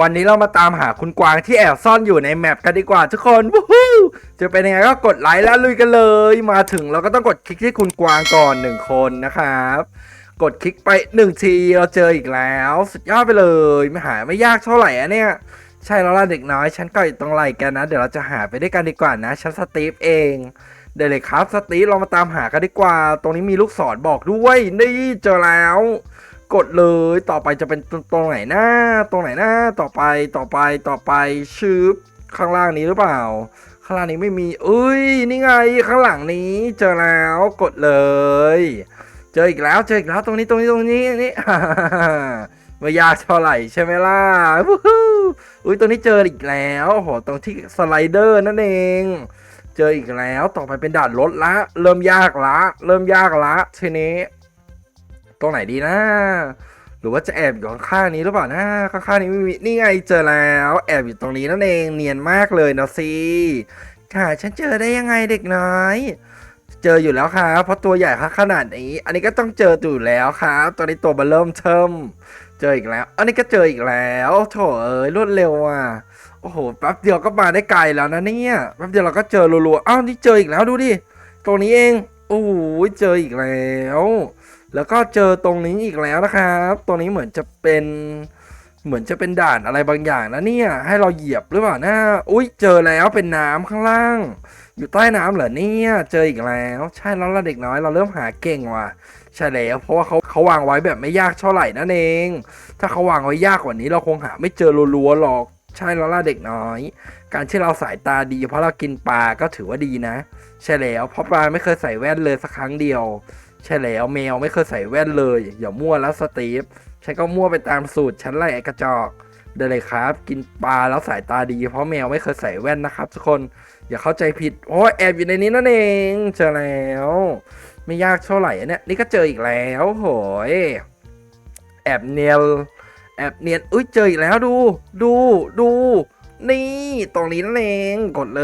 วันนี้เรามาตามหาคุณกวางที่แอบซ่อนอยู่ในแมปกันดีกว่าทุกคนวู้ฮู้จะเป็นยังไงก็กดไลค์แล้วลุยกันเลย มาถึงเราก็ต้องกดคลิกที่คุณกวางก่อนหนึ่งคนนะครับ กดคลิกไปหนึ่งทีเราเจออีกแล้ว สุดยอดไปเลยไม่หาไม่ยากเท่าไหร่อะเนี่ย ใช่แล้วล่ะเด็กน้อย ฉันก็อยู่ตรงไหลกันนะ เดี๋ยวเราจะหาไปด้วยกันดีกว่านะฉันสตีฟเองเดี๋ยวเลยครับสตีฟเรามาตามหากันดีกว่า ตรงนี้มีลูกศรบอกด้วยนี่เจอแล้ว กดเลยต่อไปจะเป็นตรงไหนหน้าตรงไหนหน้าต่อไปต่อไปต่อไปชืบข้างล่างนี้หรือเปล่า ข้างล่างนี้ไม่มีเอ้ยนี่ไงข้างหลังนี้ เจอแล้วกดเลย เจออีกแล้วเจออีกแล้วตรงนี้ตรงนี้ตรงนี้นี่ไม่ยากเท่าไหร่ใช่ไหมล่ะวู้ฮู้อุ้ยตรงนี้เจออีกแล้วโอ้โหตรงที่สไลเดอร์นั่นเอง เจออีกแล้วต่อไปเป็นด่านรถละ เริ่มยากละ เริ่มยากละทีนี้ ตรงไหนดีนะหรือว่าจะแอบอยู่ข้างนี้หรือเปล่านะข้างๆนี้ไม่มีนี่ไงเจอแล้ว แอบอยู่ตรงนี้นั่นเองเนียนมากเลยนะสิค่ะฉันเจอได้ยังไงเด็กน้อยเจออยู่แล้วครับเพราะตัวใหญ่ครับขนาดนี้ อันนี้ก็ต้องเจออยู่แล้วครับตัวนี้ตัวเบอร์เริ่มเทิมเจออีกแล้ว อันนี้ก็เจออีกแล้วโถเอ้ยรวดเร็วอะโอ้โหแป๊บเดียวก็มาได้ไกลแล้วนะเนี่ยแป๊บเดียวเราก็เจอรัวๆอ้าวนี่เจออีกแล้วดูดิตรงนี้เองโอ้โหเจออีกแล้ว แล้วก็เจอตรงนี้อีกแล้วนะครับ ตรงนี้เหมือนจะเป็นเหมือนจะเป็นด่านอะไรบางอย่างนะเนี่ย ให้เราเหยียบหรือเปล่านะอุ้ยเจอแล้วเป็นน้ำข้างล่าง อยู่ใต้น้ำเหรอเนี่ยเจออีกแล้ว ใช่แล้วละเด็กน้อยเราเริ่มหาเก่งว่ะใช่แล้ว เพราะว่าเขาเขาวางไว้แบบไม่ยากเท่าไหร่นั่นเอง ถ้าเขาวางไว้ยากกว่านี้เราคงหาไม่เจอรัวๆหรอกใช่แล้วล่ะเด็กน้อย การที่เราสายตาดี เพราะเรากินปลาก็ถือว่าดีนะ ใช่แล้วเพราะปลาไม่เคยใส่แว่นเลยสักครั้งเดียว ใช่แล้วแมวไม่เคยใส่แว่นเลย อย่ามั่วแล้วสตีฟ ฉันก็มั่วไปตามสูตรฉันไล่ไอกระจอกได้เลยครับ กินปลาแล้วสายตาดี เพราะแมวไม่เคยใส่แว่นนะครับ ทุกคน อย่าเข้าใจผิด โอ้แอบอยู่ในนี้นั่นเองเจอแล้ว ไม่ยากเท่าไหร่อันเนี่ยนี่ก็เจออีกแล้วโหยแอบเนียนแอบเนียนอุ้ยเจออีกแล้วดู ดูดู นี่ ตรงนี้นั่นเองกดเล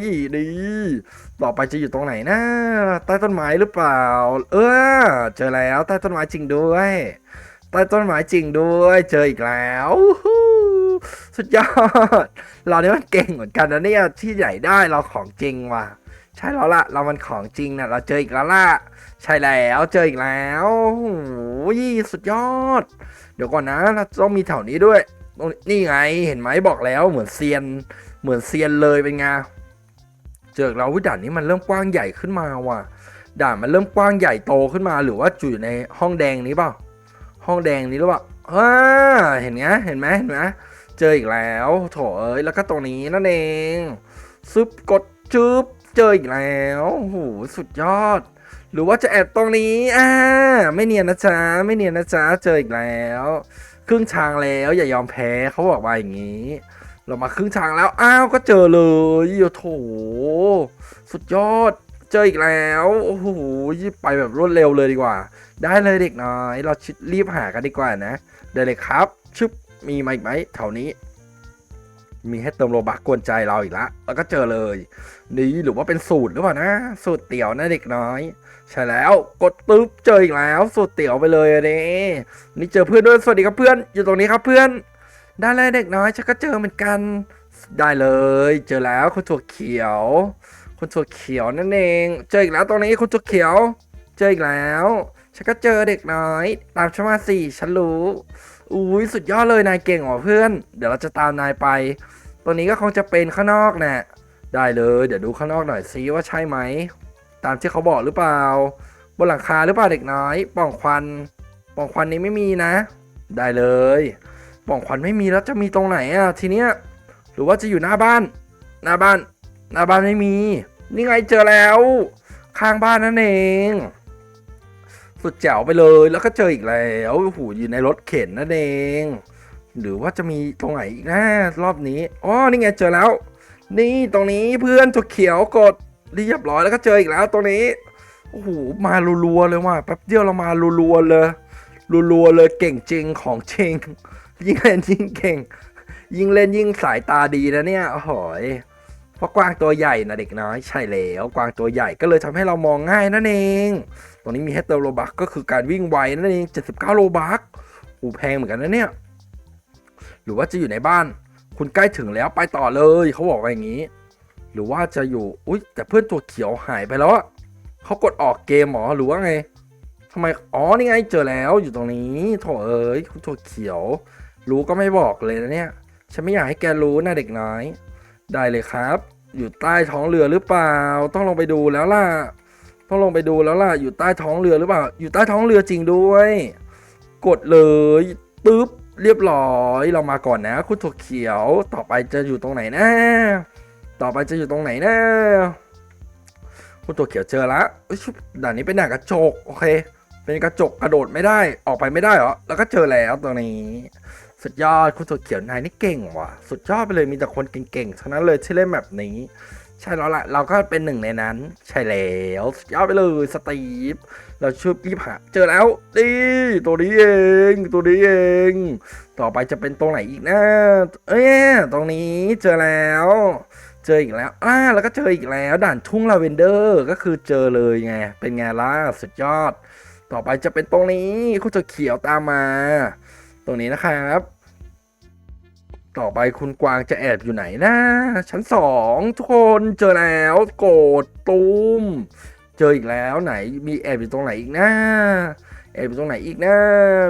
ยดี ต่อไปจะอยู่ตรงไหนนะใต้ต้นไม้หรือเปล่า เออ เจอแล้วใต้ต้นไม้จริงด้วยใต้ต้นไม้จริงด้วย เจออีกแล้วสุดยอด เราเนี่ยมันเก่งเหมือนกันนะเนี่ยที่ใหญ่ได้เราของจริงว่ะใช่แล้วล่ะ เรามันของจริงนะเราเจออีกแล้วล่ะ ใช่แล้วเจออีกแล้วโอ้โหสุดยอด เดี๋ยวก่อนนะเราต้องมีแถวนี้ด้วยตรงนี่ไงเห็นไหมบอกแล้วเหมือนเซียน เหมือนเซียนเลยเป็นไง เจอเราวิด่านนี้มันเริ่มกว้างใหญ่ขึ้นมาว่ะด่านมันเริ่มกว้างใหญ่โตขึ้นมา หรือว่าอยู่ในห้องแดงนี้เปล่าห้องแดงนี้หรือเปล่าอ่าเห็นไหมเห็นไหมเห็นไหมเจออีกแล้ว โถเอ้ยแล้วก็ตรงนี้นั่นเองซึบกดจึบเจออีกแล้วโหสุดยอด หรือว่าจะแอบตรงนี้อ่าไม่เนียนนะจ๊ะไม่เนียนนะจ๊ะเจออีกแล้ว ครึ่งทางแล้วอย่ายอมแพ้เขาบอกมาอย่างนี้ เรามาครึ่งทางแล้ว อ้าวก็เจอเลยโอ้โถสุดยอด เจออีกแล้ว โอ้โหไปแบบรวดเร็วเลยดีกว่า ได้เลยเด็กน้อย เราชิรีบหากันดีกว่านะ ได้เลยครับ ชึบ มีมาอีกไหมแถวนี้ มีให้เติมโลบักกวนใจเราอีกละ แล้วก็เจอเลย นี่หรือว่าเป็นสูตรหรือเปล่านะ สูตรเตี๋ยวนะเด็กน้อย ใช่แล้ว กดตึ๊บเจออีกแล้ว สูตรเตี๋ยวไปเลยอะเด้นี่เจอเพื่อนด้วย สวัสดีครับเพื่อน อยู่ตรงนี้ครับเพื่อน ได้เลยเด็กน้อยฉันก็เจอเหมือนกัน ได้เลย เจอแล้วคุณถั่วเขียวคุณถั่วเขียวนั่นเอง เจออีกแล้วตรงนี้คุณถั่วเขียว เจออีกแล้วฉันก็เจอเด็กน้อย ตามฉันมาสิฉันรู้อุ้ยสุดยอดเลยนายเก่งว่ะเพื่อน เดี๋ยวเราจะตามนายไปตัวนี้ก็คงจะเป็นข้างนอกแน่ะได้เลย เดี๋ยวดูข้างนอกหน่อยซิว่าใช่ไหม ตามที่เขาบอกหรือเปล่า บนหลังคาหรือเปล่าเด็กน้อย ป่องควัน ป่องควันนี้ไม่มีนะ ได้เลย ป่องควันไม่มีแล้วจะมีตรงไหนอะทีเนี้ยหรือว่าจะอยู่หน้าบ้าน หน้าบ้าน หน้าบ้านไม่มี นี่ไงเจอแล้ว ข้างบ้านนั่นเอง สุดแจ๋วไปเลยแล้วก็เจออีกแล้วโอ้โหอยู่ในรถเข็นนั่นเอง หรือว่าจะมีตรงไหนอีกนะรอบนี้อ๋อนี่ไงเจอแล้ว นี่ตรงนี้เพื่อนตัวเขียวกดเรียบร้อยแล้วก็เจออีกแล้วตรงนี้โอ้โหมารัวๆเลยว่ะแป๊บเดียวเรามารัวๆเลยรัวๆเลยเก่งจริงของจริง ยิ่งเล่นยิ่งเก่ง ยิ่งเล่นยิ่งสายตาดีนะเนี่ยโอ้โหเพราะกวางตัวใหญ่นะเด็กน้อยใช่แล้วกวางตัวใหญ่ก็เลยทำให้เรามองง่ายนั่นเอง ตรงนี้มีให้เติมโลบักก็คือการวิ่งไวนั่นเอง 79 โลบักอูแพงเหมือนกันนะเนี่ย หรือว่าจะอยู่ในบ้าน คุณใกล้ถึงแล้วไปต่อเลยเขาบอกว่าอย่างนี้ หรือว่าจะอยู่อุ้ยแต่เพื่อนตัวเขียวหายไปแล้วเขากดออกเกมหรอหรือว่าไงทำไม อ๋อ นี่ไง เจอแล้ว อยู่ตรงนี้ โถเอ้ยคุณตัวเขียว รู้ก็ไม่บอกเลยนะเนี่ย ฉันไม่อยากให้แกรู้นะเด็กน้อย ได้เลยครับ อยู่ใต้ท้องเรือหรือเปล่า ต้องลงไปดูแล้วล่ะ ต้องลงไปดูแล้วล่ะ อยู่ใต้ท้องเรือหรือเปล่า อยู่ใต้ท้องเรือจริงด้วย กดเลยตึ๊บเรียบร้อยเรามาก่อนนะ คุณถั่วเขียว ต่อไปจะอยู่ตรงไหนนะ ต่อไปจะอยู่ตรงไหนนะ คุณถั่วเขียวเจอละเอ้ยชุบด่านนี้เป็นด่านกระจก โอเค เป็นกระจกกระโดดไม่ได้ ออกไปไม่ได้เหรอ แล้วก็เจอแล้วตรงนี้ สุดยอดคุณถั่วเขียวนายนี่เก่งว่ะ สุดยอดไปเลยมีแต่คนเก่งๆทั้งนั้นเลยที่เล่นแบบนี้ ใช่แล้วละเราก็เป็นหนึ่งในนั้น ใช่แล้วสุดยอดไปเลยสตีฟเราช่วยรีบหาเจอแล้วนี่ตัวนี้เองตัวนี้เอง ต่อไปจะเป็นตรงไหนอีกนะเอ้ยตรงนี้เจอแล้วเจออีกแล้ว อ่า แล้วก็เจออีกแล้ว ด่านทุ่งลาเวนเดอร์ ก็คือเจอเลยไง เป็นไงล่ะ สุดยอด ต่อไปจะเป็นตรงนี้คุณจะเขียวตามมา ตรงนี้นะครับ ต่อไปคุณกวางจะแอบอยู่ไหนนะ ชั้นสองทุกคนเจอแล้วโกรธตูมเจออีกแล้วไหน มีแอบอยู่ตรงไหนอีกนะแอบอยู่ตรงไหนอีกนะ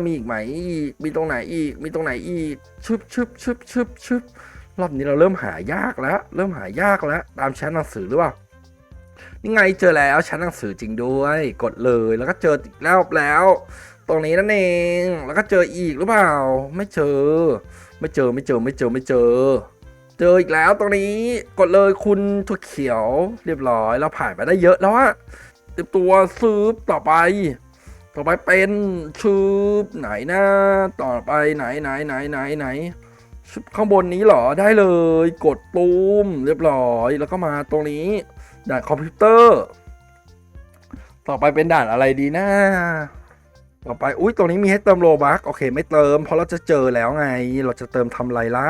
มีอีกไหมอีกมีตรงไหนอีก มีตรงไหนอีกชึบชึบชึบชึบชึบรอบนี้เราเริ่มหายากแล้ว เริ่มหายากแล้ว ตามชั้นหนังสือหรือเปล่า นี่ไงเจอแล้วชั้นหนังสือจริงด้วย กดเลยแล้วก็เจออีกรอบแล้ว ตรงนี้นั่นเองแล้วก็เจออีกหรือเปล่า ไม่เจอ ไม่เจอไม่เจอไม่เจอไม่เจอ เจออีกแล้วตรงนี้กดเลยคุณถั่วเขียวเรียบร้อยเราผ่านไปได้เยอะแล้วอะเตรียมตัวซื้อต่อไป ต่อไปเป็นชืบไหนนะต่อไปไหนไหนไหนไหนไหนชุบข้างบนนี้เหรอได้เลย กดตูมเรียบร้อยแล้วก็มาตรงนี้ ด่านคอมพิวเตอร์ ต่อไปเป็นด่านอะไรดีนะ ต่อไป อุ้ยตรงนี้มีให้เติมโลบักโอเค ไม่เติม เพราะเราจะเจอแล้วไง เราจะเติมทำไรล่ะ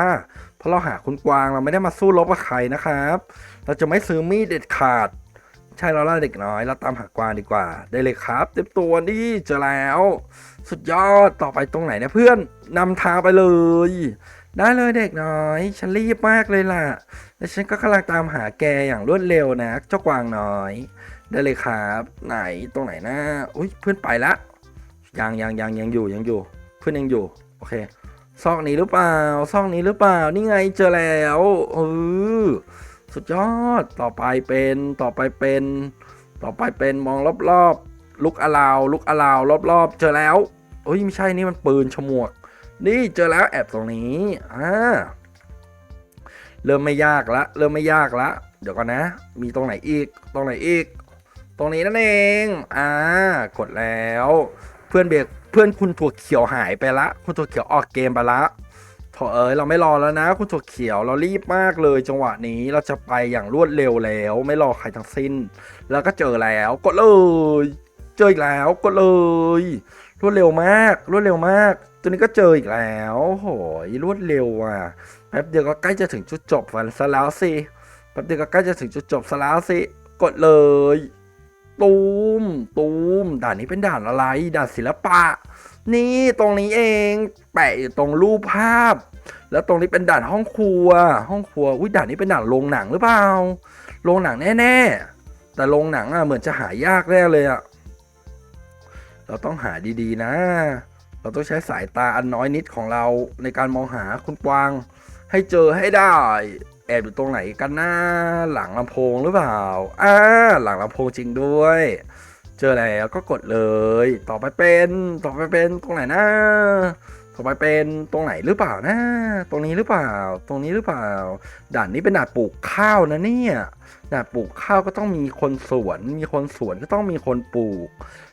เพราะเราหาคุณกวางเราไม่ได้มาสู้รบกับใครนะครับ เราจะไม่ซื้อมีดเด็ดขาด ใช่แล้วล่ะเด็กน้อย เราตามหากวางดีกว่า ได้เลยครับ เต็มตัวนี่เจอแล้ว สุดยอดต่อไปตรงไหนนะเพื่อนนำทางไปเลย ได้เลยเด็กน้อย ฉันรีบมากเลยล่ะ และฉันก็กำลังตามหาแกอย่างรวดเร็วนะเจ้ากวางน้อย ได้เลยครับ ไหนตรงไหนนะอุ้ยเพื่อนไปละยังยังยังยังอยู่ยังอยู่ เพื่อนยังอยู่โอเคซอกนี้หรือเปล่าซอกนี้หรือเปล่านี่ไงเจอแล้วเออ สุดยอดต่อไปเป็นต่อไปเป็น ต่อไปเป็นมองรอบๆลุกอลาวลุกอลาวรอบๆ เจอแล้วเอ้ยไม่ใช่นี่มันปืนฉมวก นี่เจอแล้วแอบตรงนี้อ่าเริ่มไม่ยากละเริ่มไม่ยากละเดี๋ยวก่อนนะ มีตรงไหนอีกตรงไหนอีก ตรงนี้นั่นเองอ่ากดแล้ว เพื่อนเบรกเพื่อนคุณถั่วเขียวหายไปละ คุณถั่วเขียวออกเกมไปละ โถเอ้ยเราไม่รอแล้วนะ คุณถั่วเขียวเรารีบมากเลย จังหวะนี้เราจะไปอย่างรวดเร็วแล้ว ไม่รอใครทั้งสิ้น แล้วก็เจอแล้วกดเลย เจออีกแล้วกดเลย รวดเร็วมาก รวดเร็วมาก ตัวนี้ก็เจออีกแล้วโหยรวดเร็วอะแป๊บเดียวก็ใกล้จะถึงจุดจบวันซะแล้วสิแป๊บเดียวก็ใกล้จะถึงจุดจบซะแล้วสิกดเลย ตูม ตูม ด่านนี้เป็นด่านอะไร ด่านศิลปะ นี่ตรงนี้เอง แปะอยู่ตรงรูปภาพ แล้วตรงนี้เป็นด่านห้องครัว ห้องครัว อุ้ยด่านนี้เป็นด่านโรงหนังหรือเปล่า โรงหนังแน่ๆ แต่โรงหนังอะเหมือนจะหายากแน่เลยอะ เราต้องหาดีๆนะ เราต้องใช้สายตาอันน้อยนิดของเราในการมองหาคุณกวาง ให้เจอให้ได้ แอบอยู่ตรงไหนกันน้าหลังลำโพงหรือเปล่าอ่าหลังลำโพงจริงด้วย เจอแล้วก็กดเลย ต่อไปเป็น ต่อไปเป็นตรงไหนนะ ต่อไปเป็นตรงไหนหรือเปล่านะ ตรงนี้หรือเปล่า ตรงนี้หรือเปล่า ด่านนี้เป็นด่านปลูกข้าวนะเนี่ยด่านปลูกข้าวก็ต้องมีคนสวน มีคนสวนก็ต้องมีคนปลูก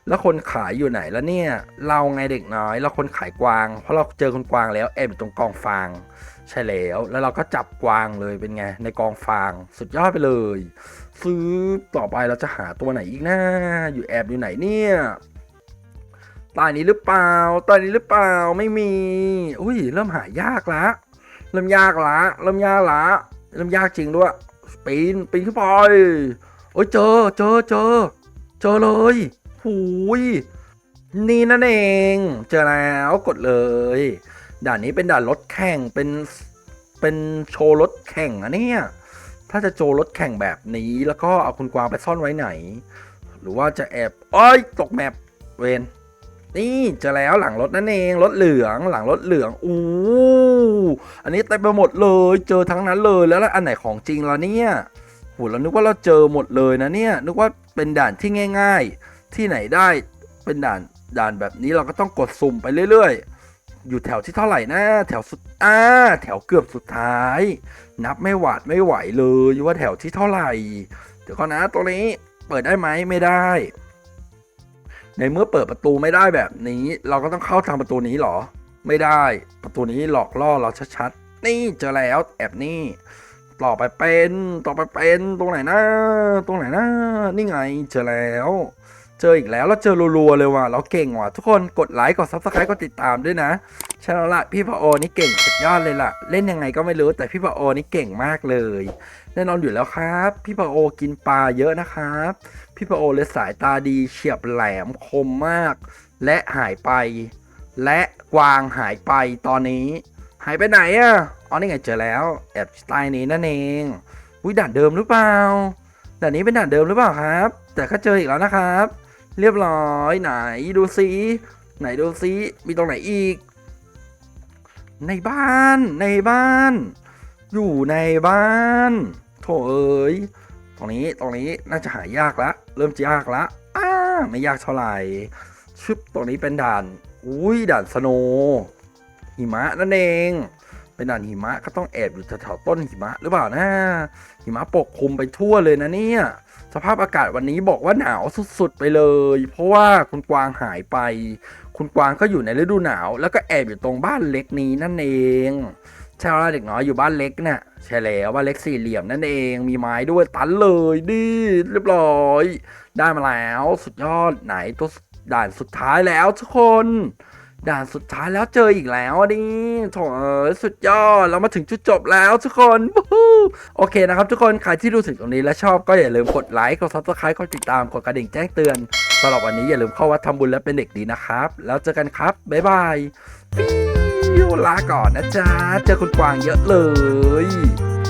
แล้วคนขายอยู่ไหนแล้วเนี่ย เราไงเด็กน้อย เราคนขายกวาง เพราะเราเจอคนกวางแล้วแอบอยู่ตรงกองฟาง ใช่แล้ว แล้วเราก็จับกวางเลยเป็นไง ในกองฟาง สุดยอดไปเลย ซื้อต่อไปเราจะหาตัวไหนอีกนะอยู่แอบอยู่ไหนเนี่ย ตายนี้หรือเปล่าตายนี้หรือเปล่าไม่มี อุ้ย เริ่มหายากละเริ่มยากละเริ่มยากละเริ่มยากจริงด้วยปีนปีนขึ้นไปโอ้ยเจอเจอเจอเจอเลยหูยนี่นั่นเอง เจอแล้วกดเลย ด่านนี้เป็นด่านรถแข่งเป็นเป็นโชว์รถแข่งอะเนี่ยถ้าจะโชว์รถแข่งแบบนี้แล้วก็เอาคุณกวางไปซ่อนไว้ไหน หรือว่าจะแอบโอ้ยตกแมปเวน นี่เจอแล้วหลังรถนั่นเองรถเหลืองหลังรถเหลืองอู้อันนี้เต็มไปหมดเลยเจอทั้งนั้นเลยแล้วอันไหนของจริงแล้วเนี่ยโหเรานึกว่าเราเจอหมดเลยนะเนี่ยนึกว่าเป็นด่านที่ง่าย ๆ ที่ไหนได้เป็นด่านด่านแบบนี้เราก็ต้องกดสุ่มไปเรื่อย ๆ อยู่แถวที่เท่าไหร่นะแถวสุดอ่าแถวเกือบสุดท้าย นับไม่หวาดไม่ไหวเลยว่าแถวที่เท่าไหร่เดี๋ยวก่อนนะตรงนี้เปิดได้ไหมไม่ได้ ในเมื่อเปิดประตูไม่ได้แบบนี้ เราก็ต้องเข้าทางประตูนี้เหรอ ไม่ได้ประตูนี้หลอกล่อเราชัดๆ นี่เจอแล้วแอบนี่ต่อไปเป็น ต่อไปเป็น ตรงไหนนะ ตรงไหนนะ นี่ไงเจอแล้ว เจออีกแล้วแล้วเจอรัวๆเลยว่ะเราเก่งว่ะทุกคนกดไลค์กดซับสไครต์กดติดตามด้วยนะใช่แล้วล่ะพี่พอโอนี่เก่งสุดยอดเลยล่ะ เล่นยังไงก็ไม่รู้แต่พี่พอโอนี่เก่งมากเลยแน่นอนอยู่แล้วครับ พี่พอโอกินปลาเยอะนะครับ พี่พอโอเลยสายตาดีเฉียบแหลมคมมาก และหายไป และกวางหายไปตอนนี้ หายไปไหนอะอ๋อนี่ไงเจอแล้วแอบใต้นี้นั่นเองวิด่านเดิมหรือเปล่าด่านนี้เป็นด่านเดิมหรือเปล่าครับ แต่ก็เจออีกแล้วนะครับ เรียบร้อยไหนดูซิไหนดูซิมีตรงไหนอีก ในบ้านในบ้าน อยู่ในบ้านโถเอ้ยตรงนี้ตรงนี้น่าจะหายากละ เริ่มจะยากละอ้าไม่ยากเท่าไหร่ชึบตรงนี้เป็นด่าน อุ้ยด่านสโนหิมะนั่นเอง เป็นด่านหิมะก็ต้องแอบอยู่แถวๆต้นหิมะหรือเปล่านะหิมะปกคลุมไปทั่วเลยนะเนี่ย สภาพอากาศวันนี้บอกว่าหนาวสุดๆไปเลย เพราะว่าคุณกวางหายไป คุณกวางก็อยู่ในฤดูหนาว แล้วก็แอบอยู่ตรงบ้านเล็กนี้นั่นเองใช่แล้วเด็กน้อยอยู่บ้านเล็กน่ะใช่แล้วบ้านเล็กสี่เหลี่ยมนั่นเองมีไม้ด้วยตันเลยดิเรียบร้อย ได้มาแล้ว สุดยอดไหนตัวด่านสุดท้ายแล้วทุกคน ด่านสุดท้ายแล้วเจออีกแล้วอ่โถเอ้ยสุดยอดเรามาถึงจุดจบแล้วทุกคนโอเคนะครับทุกคนใครที่ดูถึงตรงนี้และชอบก็อย่าลืมกดไลค์กดซับสไครต์กดติดตามกดกระดิ่งแจ้งเตือนสำหรับวันนี้อย่าลืมเข้าวัดทำบุญและเป็นเด็กดีนะครับ แล้วเจอกันครับบ๊ายบายปิ้วลาก่อนนะจ๊ะเจอคุณกวางเยอะเลย